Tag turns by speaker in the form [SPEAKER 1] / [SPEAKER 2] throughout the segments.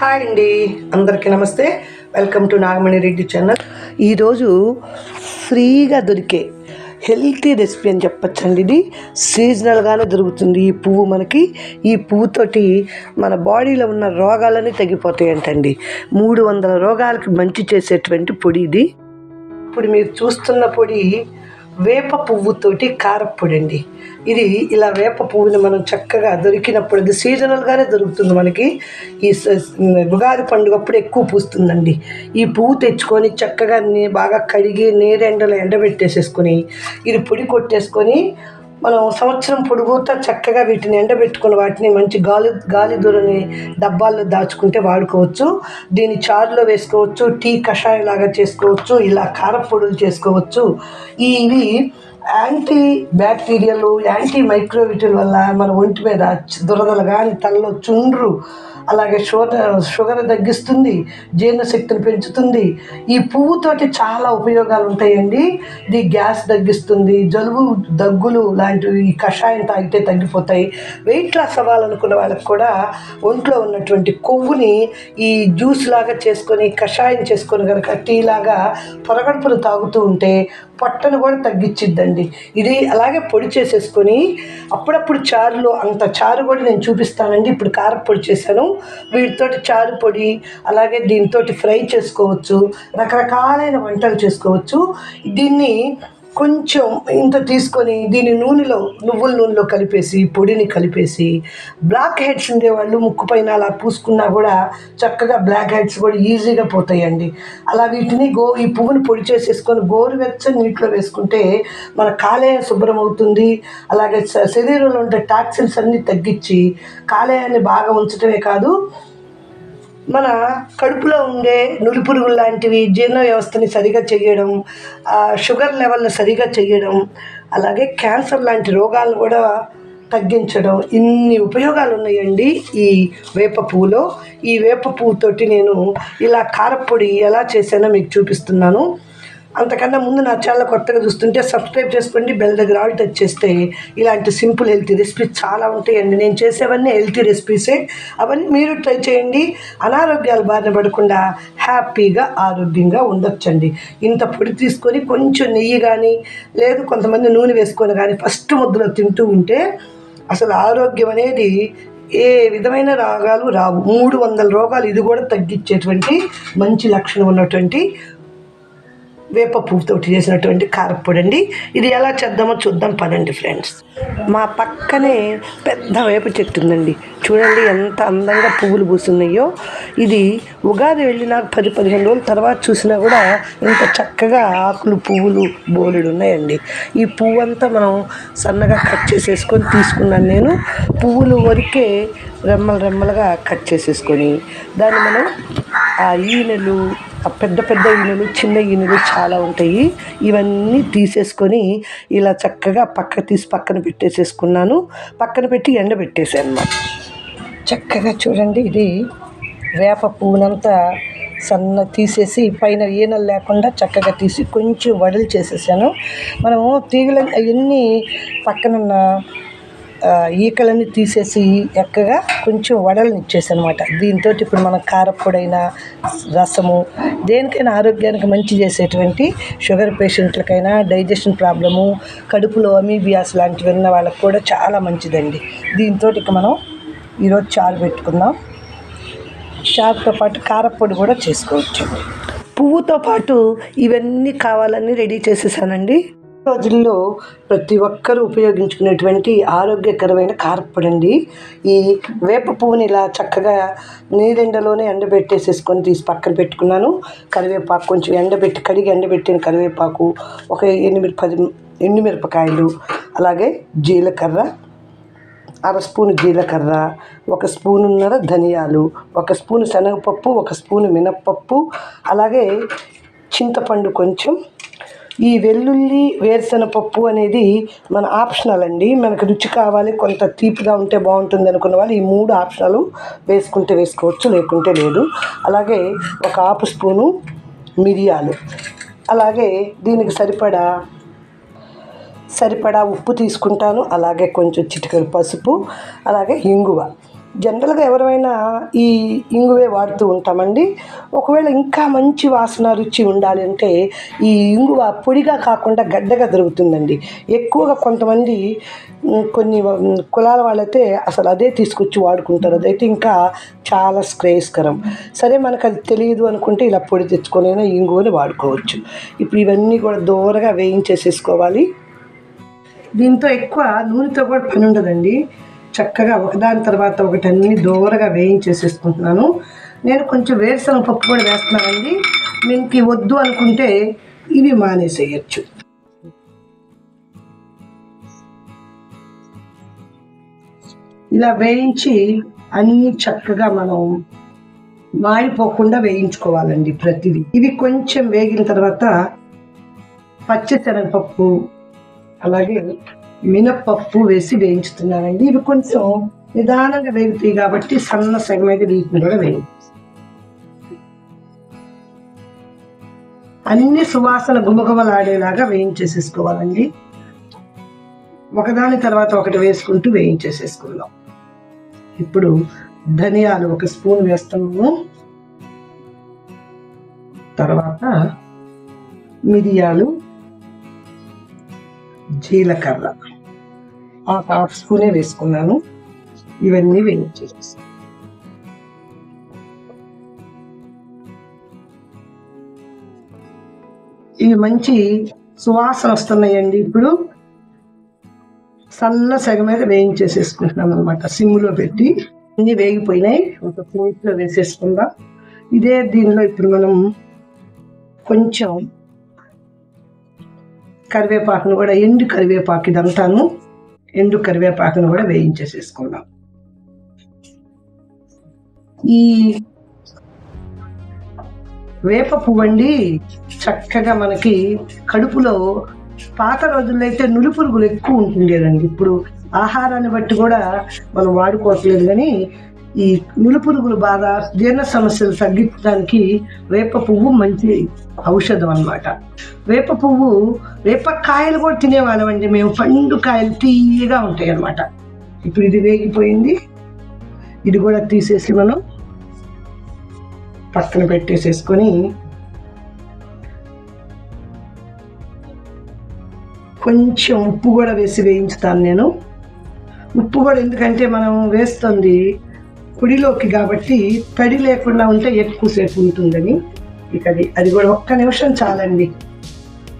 [SPEAKER 1] Hi అండి. అందరికీ నమస్తే. Welcome to Nagamani Reddy channel ఈరోజు ఫ్రీగా దొరికే హెల్తీ రెసిపీ అని చెప్పచ్చండి ఇది. సీజనల్గానే దొరుకుతుంది ఈ పువ్వు మనకి. ఈ పువ్వుతోటి మన బాడీలో ఉన్న రోగాలన్నీ తగ్గిపోతాయంటండి. మూడు వందల రోగాలకి మంచి చేసేటువంటి పొడి ఇది. ఇప్పుడు మీరు చూస్తున్న పొడి వేప పువ్వుతోటి కారప్పొడి అండి ఇది ఇలా వేప పువ్వుని మనం చక్కగా దొరికినప్పుడు అది సీజనల్గానే దొరుకుతుంది మనకి. ఈ ఉగాది ఉగాది పండుగప్పుడు ఎక్కువ పూస్తుందండి. ఈ పువ్వు తెచ్చుకొని చక్కగా బాగా కడిగి నీరెండలో ఎండబెట్టేసేసుకొని ఇది పొడి కొట్టేసుకొని మనం సంవత్సరం పొడుగుతా చక్కగా వీటిని ఎండబెట్టుకుని వాటిని మంచి గాలి గాలి దూరని డబ్బాల్లో దాచుకుంటే వాడుకోవచ్చు. దీన్ని చారులో వేసుకోవచ్చు టీ కషాయం లాగా చేసుకోవచ్చు ఇలా కారపొడులు చేసుకోవచ్చు. ఇవి యాంటీ బ్యాక్టీరియల్ యాంటీ మైక్రోవిటల్ వల్ల మన ఒంటి మీద దురదలు కానీ తలలో చుండ్రు అలాగే షుగర్ షుగర్ తగ్గిస్తుంది జీర్ణశక్తిని పెంచుతుంది. ఈ పువ్వుతోటి చాలా ఉపయోగాలు ఉంటాయండి ఇది గ్యాస్ తగ్గిస్తుంది జలుబు దగ్గులు లాంటివి ఈ కషాయం తాగితే తగ్గిపోతాయి. వెయిట్ లాస్ అవ్వాలనుకున్న వాళ్ళకి కూడా ఒంట్లో ఉన్నటువంటి కొవ్వుని ఈ జ్యూస్ లాగా చేసుకొని కషాయం చేసుకొని కనుక టీ లాగా పొరగడుపులు తాగుతూ ఉంటే పొట్టను కూడా తగ్గించిద్దండి ఇది అలాగే పొడి చేసేసుకొని అప్పుడప్పుడు చారులో అంత చారు కూడా నేను చూపిస్తానండి. ఇప్పుడు కారపొడి చేశాను. వీటితోటి చారు పొడి అలాగే దీంతో ఫ్రై చేసుకోవచ్చు. రకరకాలైన వంటలు చేసుకోవచ్చు. దీన్ని కొంచెం ఇంత తీసుకొని దీని నూనెలో నువ్వుల నూనెలో కలిపేసి పొడిని కలిపేసి బ్లాక్ హెడ్స్ ఉండేవాళ్ళు ముక్కు పైన అలా పూసుకున్నా కూడా చక్కగా బ్లాక్ హెడ్స్ కూడా ఈజీగా పోతాయండి. అలా వీటిని గో ఈ పువ్వుని పొడి చేసేసుకొని గోరువెచ్చని నీటిలో వేసుకుంటే మన కాలేయం శుభ్రం అవుతుంది. అలాగే శరీరంలో ఉండే టాక్సిన్స్ అన్నీ తగ్గించి కాలేయాన్ని బాగా ఉంచడమే కాదు మన కడుపులో ఉండే నులిపురుగులు లాంటివి జీర్ణ వ్యవస్థని సరిగా చేయడం షుగర్ లెవెల్ని సరిగా చేయడం అలాగే క్యాన్సర్ లాంటి రోగాలను కూడా తగ్గించడం ఇన్ని ఉపయోగాలు ఉన్నాయండి ఈ వేప పువ్వులో. ఈ వేప పువ్వుతోటి నేను ఇలా కారపొడి ఎలా చేశానో మీకు చూపిస్తున్నాను. అంతకన్నా ముందు నా ఛానల్ కొత్తగా చూస్తుంటే సబ్స్క్రైబ్ చేసుకోండి బెల్ దగ్గర ఆల్ టచ్ చేస్తే ఇలాంటి సింపుల్ హెల్తీ రెసిపీస్ చాలా ఉంటాయండి. నేను చేసేవన్నీ హెల్తీ రెసిపీసే. అవన్నీ మీరు ట్రై చేయండి. అనారోగ్యాలు బారిన పడకుండా హ్యాపీగా ఆరోగ్యంగా ఉండొచ్చండి. ఇంత పొడి తీసుకొని కొంచెం నెయ్యి కానీ లేదు కొంతమంది నూనె వేసుకొని కానీ ఫస్ట్ ముద్దలో తింటూ ఉంటే అసలు ఆరోగ్యం అనేది ఏ విధమైన రోగాలు రావు. మూడు వందల రోగాలు ఇది కూడా తగ్గించేటువంటి మంచి లక్షణం ఉన్నటువంటి వేప పువ్వుతోటి చేసినటువంటి కారపొడి అండి ఇది ఎలా చేద్దామో చూద్దాం పదండి ఫ్రెండ్స్. మా పక్కనే పెద్ద వేప చెట్టు ఉందండి. చూడండి ఎంత అందంగా పువ్వులు పూస్తున్నాయో. ఇది ఉగాది వెళ్ళిన పది పదిహేను రోజుల తర్వాత చూసినా కూడా ఇంత చక్కగా ఆకులు పువ్వులు బోలెడు ఉన్నాయండి. ఈ పువ్వు అంతా మనం సన్నగా కట్ చేసేసుకొని తీసుకున్నాను నేను. పువ్వులు వరకే రెమ్మలు రెమ్మలుగా కట్ చేసేసుకొని దాన్ని మనం ఆ ఈనెలు పెద్ద పెద్ద ఈనులు చిన్న ఈనులు చాలా ఉంటాయి. ఇవన్నీ తీసేసుకొని ఇలా చక్కగా పక్క తీసి పక్కన పెట్టేసేసుకున్నాను. పక్కన పెట్టి ఎండ పెట్టేసాను అన్నమాట. చక్కగా చూడండి ఇది వేప పువ్వునంతా సన్న తీసేసి పైన ఈనెలు లేకుండా చక్కగా తీసి కొంచెం వడలు చేసేసాను. మనము తీగల అవన్నీ పక్కనున్న ఈకలని ఈకలన్నీ తీసేసి ఎక్కగా కొంచెం వడలను ఇచ్చేసి అనమాట దీంతో ఇప్పుడు మనం కారప్పొడైనా రసము దేనికైనా ఆరోగ్యానికి మంచి చేసేటువంటి షుగర్ పేషెంట్లకైనా డైజెషన్ ప్రాబ్లము కడుపులో అమీబియాస్ లాంటివి ఉన్న వాళ్ళకి కూడా చాలా మంచిదండి. దీంతో ఇక మనం ఈరోజు చారు పెట్టుకుందాం. చారుతో పాటు కారప్పొడి కూడా చేసుకోవచ్చు. పువ్వుతో పాటు ఇవన్నీ కావాలని రెడీ చేసేసానండి. రోజుల్లో ప్రతి ఒక్కరూ ఉపయోగించుకునేటువంటి ఆరోగ్యకరమైన కారప్పొడి అండి ఈ వేప పువ్వుని ఇలా చక్కగా నీరెండలోనే ఎండబెట్టేసేసుకొని తీసి పక్కన పెట్టుకున్నాను. కరివేపాకు కొంచెం ఎండబెట్టి కడిగి ఎండబెట్టిన కరివేపాకు ఒక ఎనిమిది పది ఎండుమిరపకాయలు అలాగే జీలకర్ర అర స్పూను జీలకర్ర ఒక స్పూనున్నర ధనియాలు ఒక స్పూను శనగపప్పు ఒక స్పూను మినప్పప్పు అలాగే చింతపండు కొంచెం ఈ వెల్లుల్లి వేరుశనగపప్పు అనేది మన ఆప్షనల్ అండి. మనకు రుచి కావాలి కొంత తీపిగా ఉంటే బాగుంటుంది అనుకున్న వాళ్ళు ఈ మూడు ఆప్షనలు వేసుకుంటే వేసుకోవచ్చు లేకుంటే లేదు. అలాగే ఒక హాఫ్ స్పూను మిరియాలు. అలాగే దీనికి సరిపడా సరిపడా ఉప్పు తీసుకుంటాను. అలాగే కొంచెం చిటికలు పసుపు అలాగే ఇంగువ. జనరల్గా ఎవరైనా ఈ ఇంగువే వాడుతూ ఉంటామండి. ఒకవేళ ఇంకా మంచి వాసన రుచి ఉండాలి అంటే ఈ ఇంగువ పొడిగా కాకుండా గడ్డగా దొరుకుతుందండి. ఎక్కువగా కొంతమంది కొన్ని కులాల వాళ్ళైతే అసలు అదే తీసుకొచ్చి వాడుకుంటారు. అదైతే ఇంకా చాలా శ్రేయస్కరం. సరే మనకు అది తెలియదు అనుకుంటే ఇలా పొడి తెచ్చుకొనైనా ఇంగువని వాడుకోవచ్చు. ఇప్పుడు ఇవన్నీ కూడా దూరగా వేయించేసేసుకోవాలి. దీంతో ఎక్కువ నూనెతో కూడా పని ఉండదండి. చక్కగా ఒకదాని తర్వాత ఒకటి అన్ని దూరగా వేయించేసేసుకుంటున్నాను. నేను కొంచెం వేరుశనగ పప్పు కూడా వేస్తున్నానండి. మీకు వద్దు అనుకుంటే ఇవి మానేసేయచ్చు. ఇలా వేయించి అన్ని చక్కగా మనం మాడిపోకుండా వేయించుకోవాలండి ప్రతిదీ. ఇవి కొంచెం వేగిన తర్వాత పచ్చిశనగపప్పు అలాగే మినప్పప్పు వేసి వేయించుతున్నానండి. ఇవి కొంచెం నిదానంగా వేగుతాయి కాబట్టి సన్న సగం అయితే వీటిని కూడా వేయి అన్ని సువాసన గుమగుమలాడేలాగా వేయించేసేసుకోవాలండి. ఒకదాని తర్వాత ఒకటి వేసుకుంటూ వేయించేసేసుకుందాం. ఇప్పుడు ధనియాలు ఒక స్పూన్ వేస్తున్నాము తర్వాత మిరియాలు జీలకర్ర. ఆ హాఫ్ స్పూనే వేసుకున్నాను. ఇవన్నీ వేయించేసి ఇవి మంచి సువాసన వస్తున్నాయండి. ఇప్పుడు సన్న సగం మీద వేయించేసేసుకుంటున్నాం అనమాట సిమ్లో పెట్టి అన్ని వేగిపోయినాయి. ఒక ప్లేట్లో వేసేసుకుందాం. ఇదే దీనిలో ఇప్పుడు మనం కొంచెం కరివేపాకును కూడా ఎండు కరివేపాకు ఇదంతాను. ఎండు కరివేపాకును కూడా వేయించేసేసుకుందాం. ఈ వేప పువ్వండి చక్కగా మనకి కడుపులో పాత రోజుల్లో అయితే నులిపురుగులు ఎక్కువ ఉంటుండేదండి. ఇప్పుడు ఆహారాన్ని బట్టి కూడా మనం వాడుకోవట్లేదు కానీ ఈ నులిపురుగులు బాధ జీర్ణ సమస్యలు తగ్గించడానికి వేప పువ్వు మంచి ఔషధం అన్నమాట. వేప పువ్వు వేప కాయలు కూడా తినేవాళ్ళమండి మేము పండు కాయలు తీయగా ఉంటాయి అన్నమాట. ఇప్పుడు ఇది వేగిపోయింది. ఇది కూడా తీసేసి మనం పక్కన పెట్టేసేసుకొని కొంచెం ఉప్పు కూడా వేసి వేయించుతాను నేను. ఉప్పు కూడా ఎందుకంటే మనం వేస్తుంది పొడిలోకి కాబట్టి తడి లేకుండా ఉంటే ఎక్కువసేపు ఉంటుందని. ఇక అది అది కూడా ఒక్క నిమిషం చాలండి.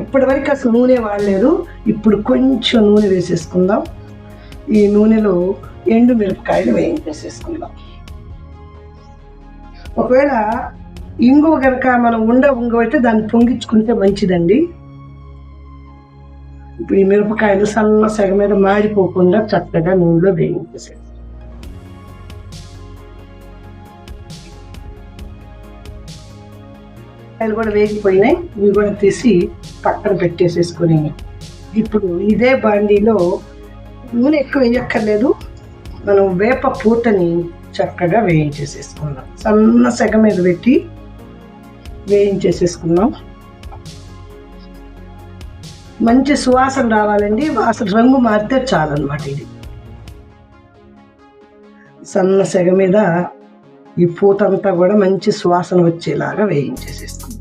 [SPEAKER 1] ఇప్పటివరకు అసలు నూనె వాడలేదు. ఇప్పుడు కొంచెం నూనె వేసేసుకుందాం. ఈ నూనెలో ఎండు మిరపకాయలు వేయించేసేసుకుందాం ఒకవేళ ఇంగువ కనుక మనం ఉండ ఉంగవైతే దాన్ని పొంగించుకుంటే మంచిదండి. ఇప్పుడు ఈ మిరపకాయలు సన్న సగ మీద మాడిపోకుండా చక్కగా నూనెలో వేయించేసేది కాయలు కూడా వేగిపోయినాయి. ఇవి కూడా తీసి పక్కన పెట్టేసేసుకొని ఇప్పుడు ఇదే బాండీలో నూనె ఎక్కువ వేయక్కర్లేదు. మనం వేప పూతని చక్కగా వేయించేసేసుకుందాం. సన్న సెగ మీద పెట్టి వేయించేసేసుకుందాం. మంచి సువాసన రావాలండి. వాసన రంగు మారితే చాలన్నమాట ఇది. సన్న సెగ మీద ఈ పూత అంతా కూడా మంచి సువాసన వచ్చేలాగా వేయించేసేసుకుందాం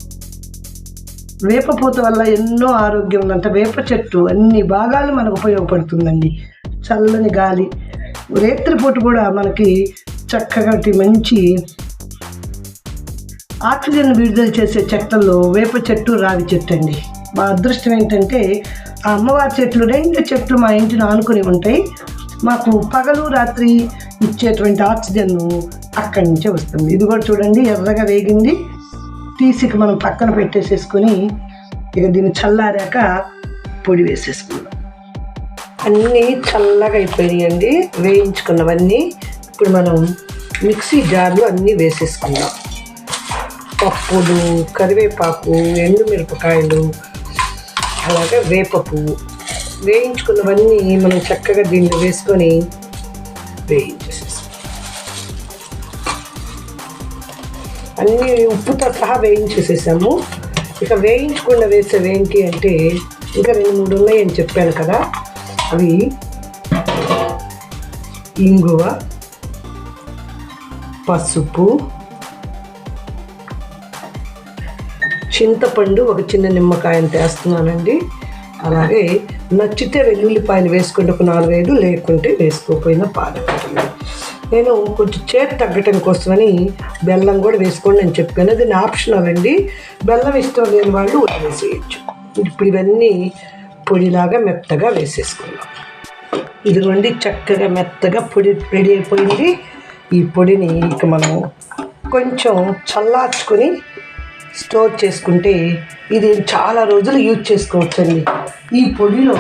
[SPEAKER 1] వేప పూత వల్ల ఎన్నో ఆరోగ్యం ఉందంట వేప చెట్టు అన్ని భాగాలు మనకు ఉపయోగపడుతుందండి. చల్లని గాలి రేత్రిపూట కూడా మనకి చక్కగా మంచి ఆక్సిజన్ విడుదల చేసే చెట్లలో వేప చెట్టు రావి చెట్టు అండి. మా అదృష్టం ఏంటంటే ఆ అమ్మవారి చెట్లు రెండు చెట్లు మా ఇంటిని ఆనుకుని ఉంటాయి. మాకు పగలు రాత్రి ఇచ్చేటువంటి ఆక్సిజన్ అక్కడి నుంచే వస్తుంది. ఇది కూడా చూడండి ఎర్రగా వేగింది. తీసికి మనం పక్కన పెట్టేసేసుకొని ఇక దీన్ని చల్లారాక పొడి వేసేసుకుందాం. అన్నీ చల్లగా అయిపోయాయండి వేయించుకున్నవన్నీ ఇప్పుడు మనం మిక్సీ జార్లో అన్నీ వేసేసుకుందాం. పప్పులు కరివేపాకు ఎండుమిరపకాయలు అలాగే వేప పువ్వు వేయించుకున్నవన్నీ మనం చక్కగా దీన్ని వేసుకొని వేయి. అన్నీ ఉప్పుతో సహా వేయించేసేసాము ఇక వేయించకుండా వేసేవి ఏంటి అంటే ఇంకా రెండు మూడు ఉన్నాయని చెప్పాను కదా. అవి ఇంగువ పసుపు చింతపండు ఒక చిన్న నిమ్మకాయను తేస్తున్నానండి. అలాగే నచ్చితే వెల్లుల్లిపాయలు వేసుకుంటే ఒక నాలుగైదు లేకుంటే వేసుకోకపోయినా పాలకూరలు నేను కొంచెం చేతి తగ్గటం కోసమని బెల్లం కూడా వేసుకోండి అని చెప్పాను. అది నా ఆప్షనల్ అండి. బెల్లం ఇష్టం లేని వాళ్ళు వేసేయచ్చు. ఇప్పుడు ఇవన్నీ పొడిలాగా మెత్తగా వేసేసుకుందాం. ఇదిగోండి చక్కగా మెత్తగా పొడి రెడీ అయిపోయింది. ఈ పొడిని ఇక మనం కొంచెం చల్లార్చుకొని స్టోర్ చేసుకుంటే ఇది చాలా రోజులు యూజ్ చేసుకోవచ్చండి. ఈ పొడిలో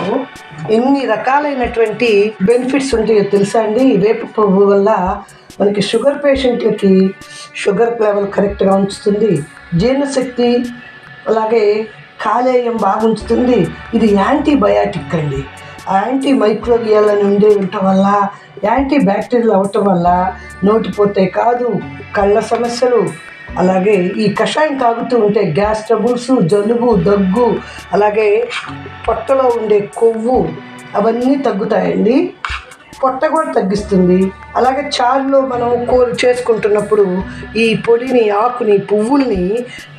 [SPEAKER 1] ఎన్ని రకాలైనటువంటి బెనిఫిట్స్ ఉంటాయో తెలుసా అండి? వేప పువ్వు వల్ల మనకి షుగర్ పేషెంట్లకి షుగర్ లెవెల్ కరెక్ట్గా ఉంచుతుంది. జీర్ణశక్తి అలాగే కాలేయం బాగుంచుతుంది. ఇది యాంటీబయాటిక్ అండి. యాంటీ మైక్రోవియల్ అని ఉండే ఉండటం వల్ల యాంటీ బ్యాక్టీరియల్ అవ్వటం వల్ల నోటిపోతే కాదు కళ్ళ సమస్యలు అలాగే ఈ కషాయం తాగుతూ ఉంటే గ్యాస్ ట్రబుల్స్ జలుబు దగ్గు అలాగే పొట్టలో ఉండే కొవ్వు అవన్నీ తగ్గుతాయండి. పొట్ట కూడా తగ్గిస్తుంది. అలాగే చారులో మనం కూర చేసుకుంటున్నప్పుడు ఈ పొడిని ఆకుని పువ్వుల్ని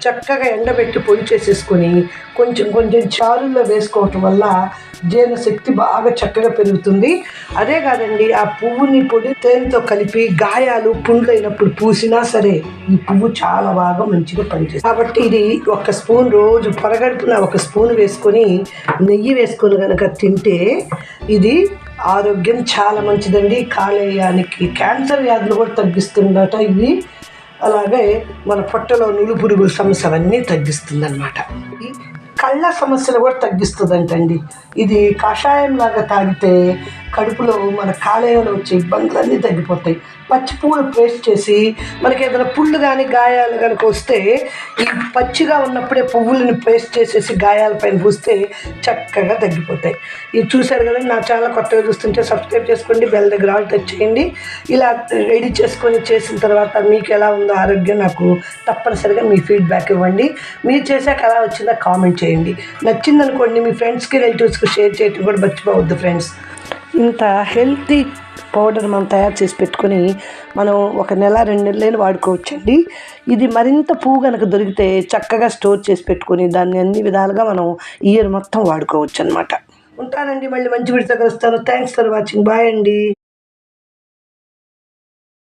[SPEAKER 1] చక్కగా ఎండబెట్టి పొడి చేసేసుకొని కొంచెం కొంచెం చారుల్లో వేసుకోవటం వల్ల జీర్ణశక్తి బాగా చక్కగా పెరుగుతుంది. అదే కాదండి ఆ పువ్వుని పొడి తేనెతో కలిపి గాయాలు పుండ్లు అయినప్పుడు పూసినా సరే ఈ పువ్వు చాలా బాగా మంచిగా పనిచేస్తుంది. కాబట్టి ఇది ఒక స్పూన్ రోజు పొరగడుపున ఒక స్పూన్ వేసుకొని నెయ్యి వేసుకొని కనుక తింటే ఇది ఆరోగ్యం చాలా మంచిదండి. కాలేయానికి క్యాన్సర్ వ్యాధులు కూడా తగ్గిస్తుందట ఇది. అలాగే మన పొట్టలో నులు పురుగుల సమస్య అవన్నీ కళ్ళ సమస్యలు కూడా తగ్గిస్తుందంటండి. ఇది కషాయం లాగా తాగితే కడుపులో మన కాలేయంలో వచ్చే ఇబ్బందులన్నీ తగ్గిపోతాయి. పచ్చి పువ్వులు పేస్ట్ చేసి మనకి ఏదైనా పుళ్ళు కానీ గాయాలు కనుక వస్తే ఈ పచ్చిగా ఉన్నప్పుడే పువ్వులను పేస్ట్ చేసేసి గాయాలపైన పూస్తే చక్కగా తగ్గిపోతాయి. ఇది చూశారు కదా నా చాలా కొత్తగా చూస్తుంటే సబ్స్క్రైబ్ చేసుకోండి బెల్ దగ్గర ఆల్ టచ్ చేయండి. ఇలా రెడీ చేసుకొని చేసిన తర్వాత మీకు ఎలా ఉందో ఆరోగ్యం నాకు తప్పనిసరిగా మీ ఫీడ్బ్యాక్ ఇవ్వండి. మీరు చేశాక ఎలా వచ్చిందో కామెంట్ చేయండి. చేయండి. నచ్చిందనుకోండి మీ ఫ్రెండ్స్కి రిలేటివ్స్కి షేర్ చేయటం కూడా మర్చిపోవద్దు ఫ్రెండ్స్ ఇంత హెల్తీ పౌడర్ మనం తయారు చేసి పెట్టుకొని మనం ఒక నెల రెండు నెలలైనా వాడుకోవచ్చండి. ఇది మరింత పువ్వు కనుక దొరికితే చక్కగా స్టోర్ చేసి పెట్టుకొని దాన్ని అన్ని విధాలుగా మనం ఇయర్ మొత్తం వాడుకోవచ్చు అనమాట ఉంటానండి మళ్ళీ మంచి విడితో కలుస్తాను. థ్యాంక్స్ ఫర్ వాచింగ్ బాయ్ అండి.